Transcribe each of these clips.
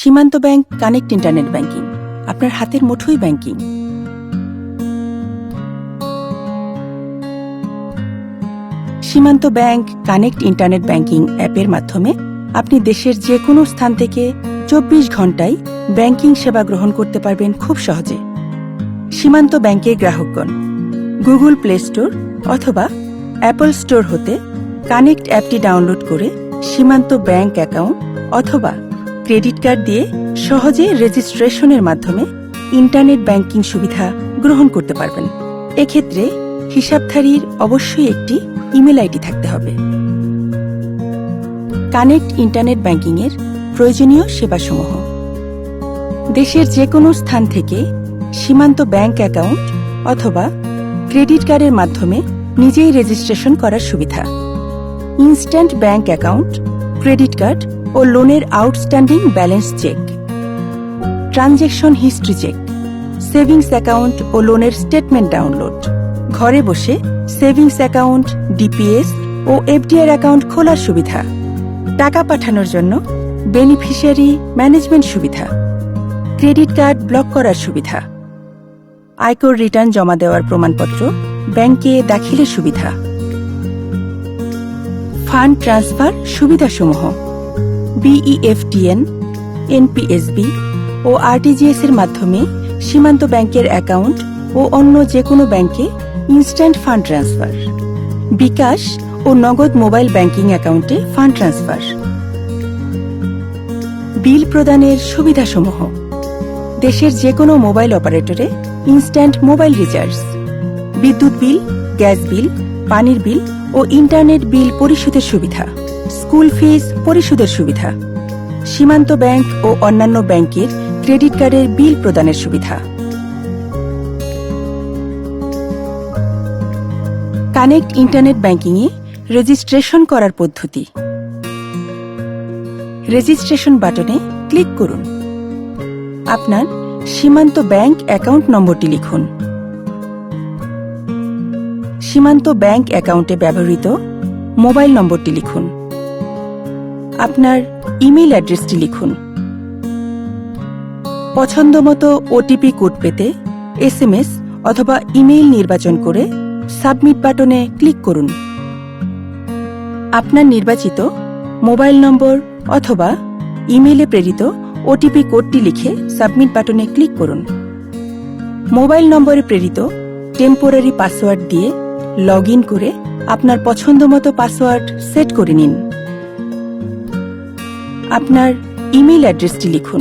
সীমান্ত bank connect internet banking, আপনার হাতের মুঠোই banking. Shimanto bank connect internet banking অ্যাপের মাধ্যমে আপনি দেশের যে কোনো স্থান থেকে চব্বিশ ঘন্টায় ব্যাংকিং সেবা গ্রহণ করতে পারবেন খুব সহজে। সীমান্ত ব্যাংকের গ্রাহকগণ, গুগল প্লে স্টোর অথবা অ্যাপল স্টোর হতে কানেক্ট অ্যাপটি ডাউনলোড করে সীমান্ত ব্যাংক অ্যাকাউন্ট অথবা ক্রেডিট কার্ড দিয়ে সহজে রেজিস্ট্রেশনের মাধ্যমে ইন্টারনেট ব্যাংকিং সুবিধা গ্রহণ করতে পারবেন। এক্ষেত্রে হিসাবধারীর অবশ্যই একটি ইমেল আইডি থাকতে হবে। কানেক্ট ইন্টারনেট ব্যাংকিংয়ের প্রয়োজনীয় সেবাসমূহ। দেশের যে কোনো স্থান থেকে সীমান্ত ব্যাংক অ্যাকাউন্ট অথবা ক্রেডিট কার্ডের মাধ্যমে নিজেই রেজিস্ট্রেশন করার সুবিধা। Instant bank account, credit card ও লোনের outstanding balance check transaction history check savings account ও লোনের স্টেটমেন্ট ডাউনলোড ঘরে বসে সেভিংস অ্যাকাউন্ট ডিপিএস ও এফডিআর অ্যাকাউন্ট খোলার সুবিধা। টাকা পাঠানোর জন্য বেনিফিশিয়ারি ম্যানেজমেন্ট সুবিধা। ক্রেডিট কার্ড ব্লক করার সুবিধা। আয়কর রিটার্ন জমা দেওয়ার প্রমাণপত্র ব্যাংকে দাখিলের সুবিধা। ফান্ড ট্রান্সফার সুবিধাসমূহ। বিইএফটিএন এনপিএসবি ও আরটিজিএস এর মাধ্যমে সীমান্ত ব্যাংকের অ্যাকাউন্ট ও অন্য যে কোনো ব্যাংকে ইনস্ট্যান্ট ফান্ড ট্রান্সফার। বিকাশ ও নগদ মোবাইল ব্যাংকিং অ্যাকাউন্টে ফান্ড ট্রান্সফার। বিল প্রদানের সুবিধাসমূহ। দেশের যে কোনো মোবাইল অপারেটরে ইনস্ট্যান্ট মোবাইল রিচার্জ। বিদ্যুৎ বিল, গ্যাস বিল, পানির বিল ও ইন্টারনেট বিল পরিশোধের সুবিধা। স্কুল ফিস পরিশোধের সুবিধা। সীমান্ত ব্যাংক ও অন্যান্য ব্যাংকের ক্রেডিট কার্ডের বিল প্রদানের সুবিধা। কানেক্ট ইন্টারনেট ব্যাংকিংয়ে রেজিস্ট্রেশন করার পদ্ধতি। রেজিস্ট্রেশন বাটনে ক্লিক করুন। আপনার সীমান্ত ব্যাংক অ্যাকাউন্ট নম্বরটি লিখুন। সীমান্ত ব্যাংক অ্যাকাউন্টে ব্যবহৃত মোবাইল নম্বরটি লিখুন। আপনার ইমেল অ্যাড্রেসটি লিখুন। পছন্দমতো ওটিপি কোড পেতে এসএমএস অথবা ইমেইল নির্বাচন করে সাবমিট বাটনে ক্লিক করুন। আপনার নির্বাচিত মোবাইল নম্বর অথবা ইমেলে প্রেরিত ওটিপি কোডটি লিখে সাবমিট বাটনে ক্লিক করুন। মোবাইল নম্বরে প্রেরিত টেম্পোরারি পাসওয়ার্ড দিয়ে লগ করে আপনার পছন্দমতো পাসওয়ার্ড সেট করে নিন। আপনার ইমেল অ্যাড্রেসটি লিখুন।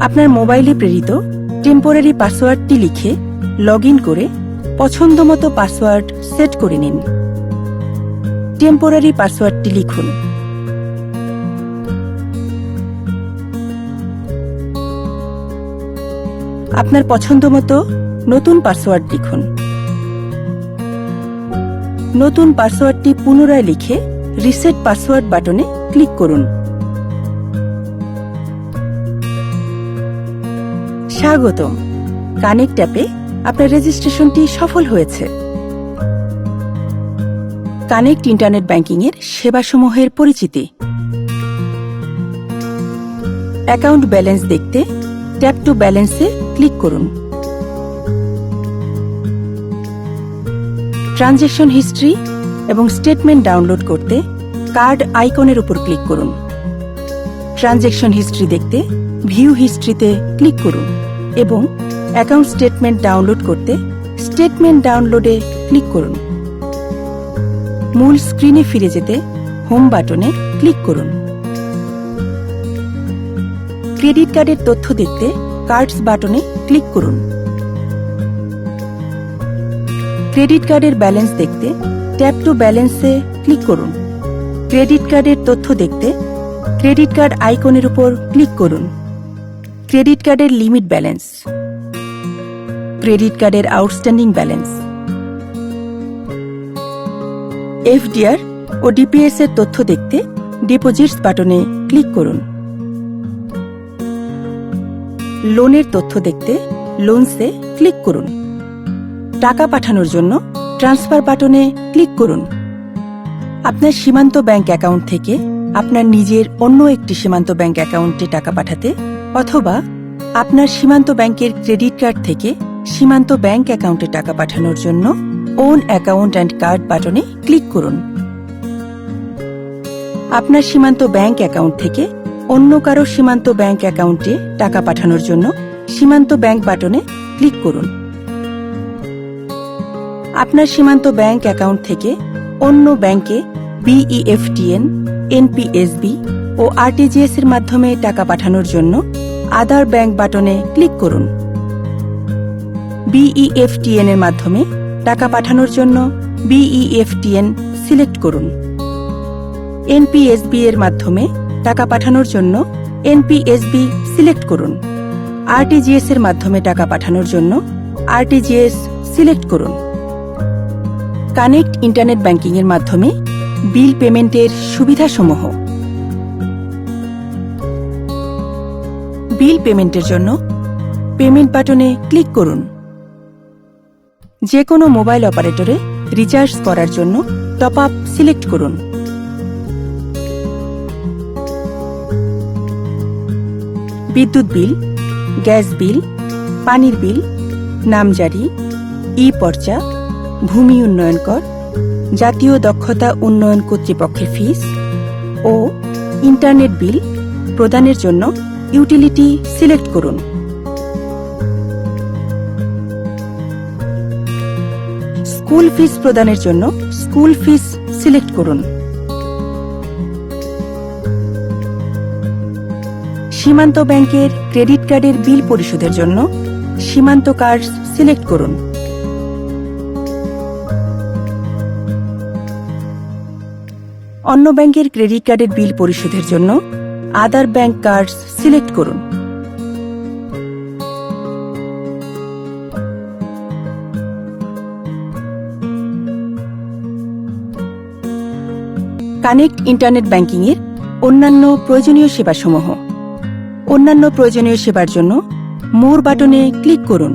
আপনার মোবাইলে প্রেরিত টেম্পোরারি পাসওয়ার্ডটি লিখে লগ করে পছন্দমতো পাসওয়ার্ড সেট করে নিন। টেম্পোরারি পাসওয়ার্ডটি লিখুন। আপনার পছন্দমতো নতুন পাসওয়ার্ড লিখুন। নতুন পাসওয়ার্ডটি পুনরায় লিখে রিসেট পাসওয়ার্ড বাটনে ক্লিক করুন। স্বাগতম। কানেক্ট অ্যাপে আপনার রেজিস্ট্রেশনটি সফল হয়েছে। কানেক্ট ইন্টারনেট ব্যাংকিং এর সেবাসমূহের পরিচিতি। অ্যাকাউন্ট ব্যালেন্স দেখতে ট্যাপ টু ব্যালেন্সে ক্লিক করুন। ট্রানজ্যাকশন হিস্ট্রি এবং স্টেটমেন্ট ডাউনলোড করতে কার্ড আইকনের উপর ক্লিক করুন। ট্রানজেকশন হিস্ট্রি দেখতে ভিউ হিস্ট্রিতে ক্লিক করুন এবং অ্যাকাউন্ট স্টেটমেন্ট ডাউনলোড করতে স্টেটমেন্ট ডাউনলোডে ক্লিক করুন। মূল স্ক্রিনে ফিরে যেতে হোম বাটনে ক্লিক করুন। ক্রেডিট কার্ডের তথ্য দেখতে কার্ডস বাটনে ক্লিক করুন। ক্রেডিট কার্ডের ব্যালেন্স দেখতে ট্যাপ টু ব্যালেন্সে ক্লিক করুন। ক্রেডিট কার্ডের তথ্য দেখতে ক্রেডিট কার্ড আইকনের উপর ক্লিক করুন। ক্রেডিট কার্ডের লিমিট ব্যালেন্স। ক্রেডিট কার্ডের আউটস্ট্যান্ডিং ব্যালেন্স। এফডিআর ও ডিপিএস এর তথ্য দেখতে ডিপোজিটস বাটনে ক্লিক করুন। লোনের তথ্য দেখতে লোনসে ক্লিক করুন। টাকা পাঠানোর জন্য ট্রান্সফার বাটনে ক্লিক করুন। আপনার সীমান্ত ব্যাংক অ্যাকাউন্ট থেকে আপনার নিজের অন্য একটি সীমান্ত ব্যাংক অ্যাকাউন্টে টাকা পাঠাতে অথবা আপনার সীমান্ত ব্যাংকের ক্রেডিট কার্ড থেকে সীমান্ত ব্যাংক অ্যাকাউন্টে টাকা পাঠানোর জন্য ওন অ্যাকাউন্ট অ্যান্ড কার্ড বাটনে ক্লিক করুন। আপনার সীমান্ত ব্যাংক অ্যাকাউন্ট থেকে অন্য কারও সীমান্ত ব্যাংক অ্যাকাউন্টে টাকা পাঠানোর জন্য সীমান্ত ব্যাংক বাটনে ক্লিক করুন। আপনার সীমান্ত ব্যাংক অ্যাকাউন্ট থেকে অন্য ব্যাংকে বিইএফটিএন এনপিএসবি ও আরটিজিএস এর মাধ্যমে টাকা পাঠানোর জন্য আধার ব্যাংক বাটনে ক্লিক করুন। বিইএফটিএন এর মাধ্যমে টাকা পাঠানোর জন্য বিইএফটিএন সিলেক্ট করুন। এনপিএসবি এর মাধ্যমে টাকা পাঠানোর জন্য এনপিএসবি সিলেক্ট করুন। আরটিজিএস এর মাধ্যমে টাকা পাঠানোর জন্য আরটিজিএস সিলেক্ট করুন। কানেক্ট ইন্টারনেট ব্যাংকিং এর মাধ্যমে বিল পেমেন্টের সুবিধাসমূহ। বিল পেমেন্টের জন্য পেমেন্ট বাটনে ক্লিক করুন। যে কোনো মোবাইল অপারেটরে রিচার্জ করার জন্য টপ আপ সিলেক্ট করুন। বিদ্যুৎ বিল, গ্যাস বিল, পানির বিল নামজারি ই পর্চা ভূমি উন্নয়ন কর, জাতীয় দক্ষতা উন্নয়ন কর্তৃপক্ষের ফিস ও ইন্টারনেট বিল প্রদানের জন্য ইউটিলিটি সিলেক্ট করুন। স্কুল ফিস প্রদানের জন্য স্কুল ফিস সিলেক্ট করুন। সীমান্ত ব্যাংকের ক্রেডিট কার্ডের বিল পরিশোধের জন্য সীমান্ত কার্ড সিলেক্ট করুন। অন্য ব্যাংকের ক্রেডিট কার্ডের বিল পরিশোধের জন্য আদার ব্যাংক কার্ড সিলেক্ট করুন। কানেক্ট ইন্টারনেট ব্যাংকিং এর অন্যান্য প্রয়োজনীয় সেবাসমূহ। অন্যান্য প্রয়োজনীয় সেবার জন্য মোর বাটনে ক্লিক করুন।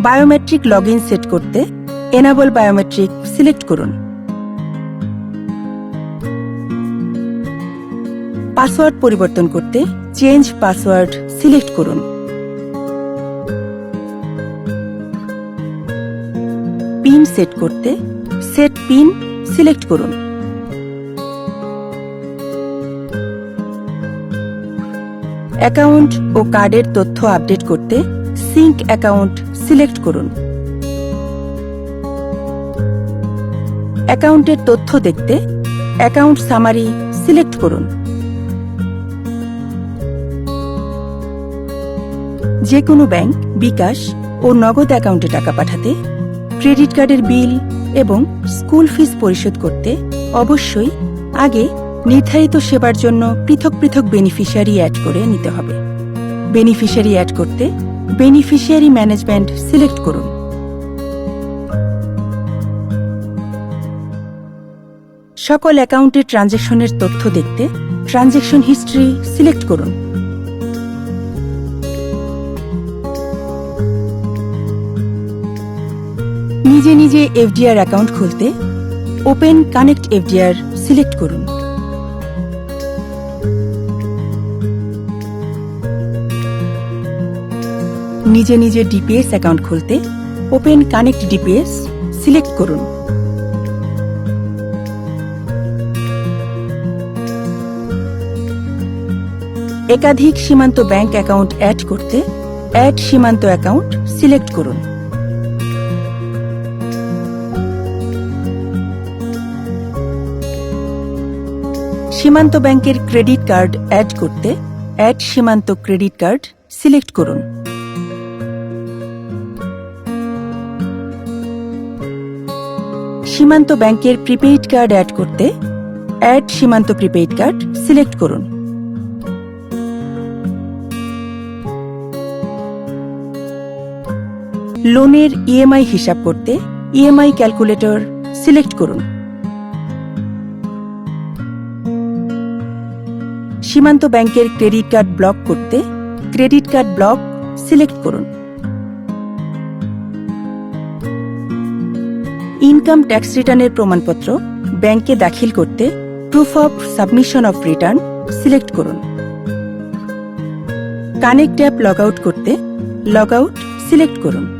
বায়োমেট্রিক লগ সেট করতে এনাবল বায়োমেট্রিক সিলেক্ট করুন। পাসওয়ার্ড পরিবর্তন করতে চেঞ্জ পাসওয়ার্ড সিলেক্ট করুন। পিন সেট করতে সেট পিন সিলেক্ট করুন। অ্যাকাউন্ট ও কার্ডের তথ্য আপডেট করতে সিঙ্ক অ্যাকাউন্ট সিলেক্ট করুন। অ্যাকাউন্টের তথ্য দেখতে অ্যাকাউন্ট সামারি সিলেক্ট করুন। যে কোনো ব্যাংক, বিকাশ ও নগদ অ্যাকাউন্টে টাকা পাঠাতে, ক্রেডিট কার্ডের বিল এবং স্কুল ফিস পরিশোধ করতে অবশ্যই আগে নির্ধারিত সেবার জন্য পৃথক পৃথক বেনিফিশিয়ারি অ্যাড করে নিতে হবে। বেনিফিশিয়ারি অ্যাড করতে বেনিফিশিয়ারি ম্যানেজমেন্ট সিলেক্ট করুন। সকল অ্যাকাউন্টের ট্রানজ্যাকশনের তথ্য দেখতে ট্রানজ্যাকশন হিস্ট্রি সিলেক্ট করুন। নিজে নিজে এফডিআর অ্যাকাউন্ট খুলতে ওপেন কানেক্ট এফডিআর সিলেক্ট করুন। নিজে নিজে ডিপিএস অ্যাকাউন্ট খুলতে ওপেন কানেক্ট ডিপিএস সিলেক্ট করুন। একাধিক সীমান্ত ব্যাংক অ্যাকাউন্ট অ্যাড করতে অ্যাড সীমান্ত অ্যাকাউন্ট সিলেক্ট করুন। সীমান্ত ব্যাংকের ক্রেডিট কার্ড অ্যাড করতে, add Shimanto credit card select করুন। সীমান্ত ব্যাংকের প্রিপেইড কার্ড অ্যাড করতে, add Shimanto prepaid card select করুন। লোনের ইএমআই হিসাব করতে, ইএমআই ক্যালকুলেটর সিলেক্ট করুন। সীমান্ত ব্যাংকের ক্রেডিট কার্ড ব্লক করতে ক্রেডিট কার্ড ব্লক সিলেক্ট করুন। ইনকাম ট্যাক্স রিটার্নের প্রমাণপত্র ব্যাংকে দাখিল করতে proof of submission of return select করুন। কানেক্ট অ্যাপ লগ আউট করতে লগ আউট সিলেক্ট করুন।